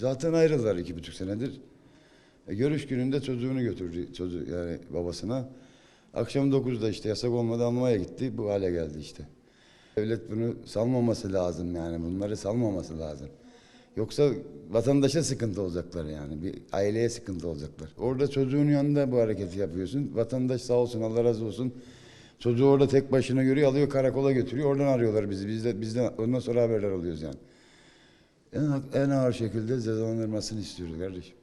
Zaten ayrıldılar iki buçuk senedir. E, görüş gününde çocuğunu götürdü çocuğu yani babasına. Akşam 9'da işte yasak olmadı almaya gitti. Bu hale geldi işte. Devlet bunu salmaması lazım yani. Bunları salmaması lazım. Yoksa vatandaşa sıkıntı olacaklar yani. Bir aileye sıkıntı olacaklar. Orada çocuğun yanında bu hareketi yapıyorsun. Vatandaş sağ olsun Allah razı olsun. Çocuğu orada tek başına görüyor, alıyor karakola götürüyor. Oradan arıyorlar bizi. Biz de bizden ondan sonra haberler alıyoruz yani. En, en ağır şekilde cezalandırmasını istiyoruz kardeşim.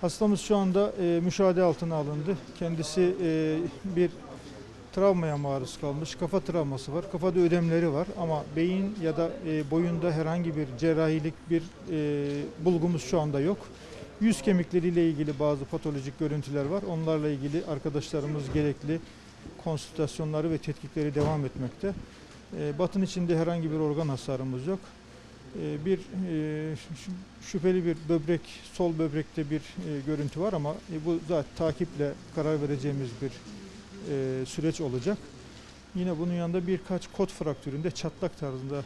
Hastamız şu anda e, müşahede altına alındı. Kendisi e, bir travmaya maruz kalmış. Kafa travması var. Kafada ödemleri var ama beyin ya da e, boyunda herhangi bir cerrahilik bir e, bulgumuz şu anda yok. Yüz kemikleriyle ilgili bazı patolojik görüntüler var. Onlarla ilgili arkadaşlarımız gerekli konsültasyonları ve tetkikleri devam etmekte. E, batın içinde herhangi bir organ hasarımız yok. E, bir e, şü- şüpheli bir böbrek, sol böbrekte bir e, görüntü var ama e, bu zaten takiple karar vereceğimiz bir süreç olacak. Yine bunun yanında birkaç kot fraktüründe çatlak tarzında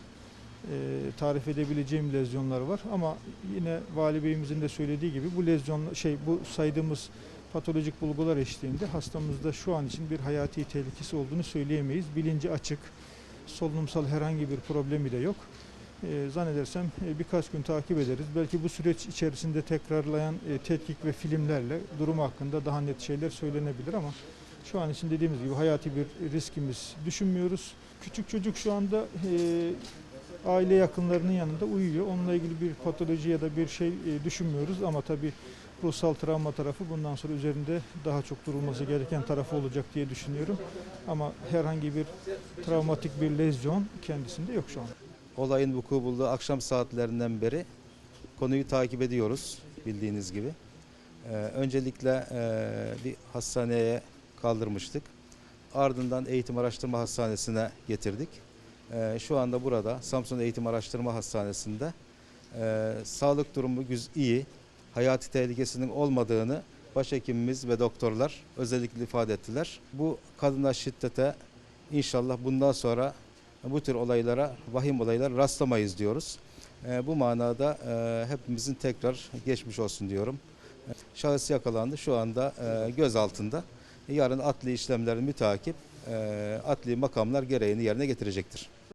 tarif edebileceğim lezyonlar var ama yine vali beyimizin de söylediği gibi bu lezyon şey bu saydığımız patolojik bulgular eşliğinde hastamızda şu an için bir hayati tehlikesi olduğunu söyleyemeyiz. Bilinci açık, solunumsal herhangi bir problemi de yok. E, zannedersem e, birkaç gün takip ederiz. Belki bu süreç içerisinde tekrarlayan e, tetkik ve filmlerle durumu hakkında daha net şeyler söylenebilir ama şu an için dediğimiz gibi hayati bir riskimiz düşünmüyoruz. Küçük çocuk şu anda e, aile yakınlarının yanında uyuyor. Onunla ilgili bir patoloji ya da bir şey e, düşünmüyoruz ama tabii ruhsal travma tarafı bundan sonra üzerinde daha çok durulması gereken tarafı olacak diye düşünüyorum. Ama herhangi bir travmatik bir lezyon kendisinde yok şu an. Olayın vuku bulduğu akşam saatlerinden beri konuyu takip ediyoruz bildiğiniz gibi. Ee, öncelikle e, bir hastaneye kaldırmıştık. Ardından Eğitim Araştırma Hastanesi'ne getirdik. Ee, şu anda burada Samsun Eğitim Araştırma Hastanesi'nde e, sağlık durumu güz iyi, hayati tehlikesinin olmadığını başhekimimiz ve doktorlar özellikle ifade ettiler. Bu kadına şiddete inşallah bundan sonra bu tür olaylara, vahim olaylara rastlamayız diyoruz. E, bu manada e, hepimizin tekrar geçmiş olsun diyorum. E, Şahıs yakalandı. Şu anda e, göz altında. Yarın adli işlemlerin mütakip adli makamlar gereğini yerine getirecektir.